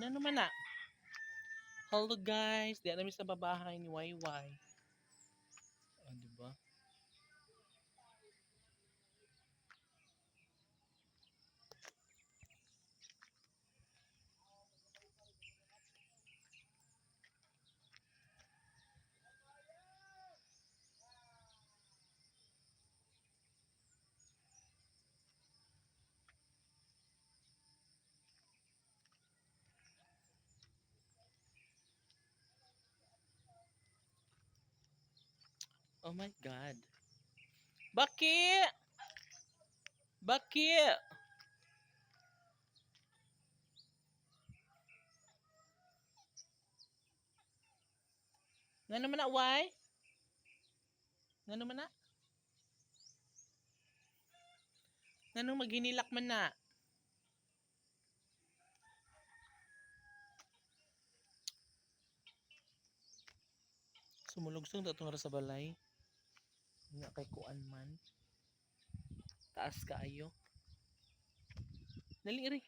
Ano naman na? Hello guys, di namin sa babahay ni YY. Ah, di ba? Oh my God. Baki! Baki! Nga naman na, why? Nga naman na? Nga nung maghinilak man na? Sumulugsong datong ra sa balay. Nga kay kuan man. Taas kaayo. Dali ri.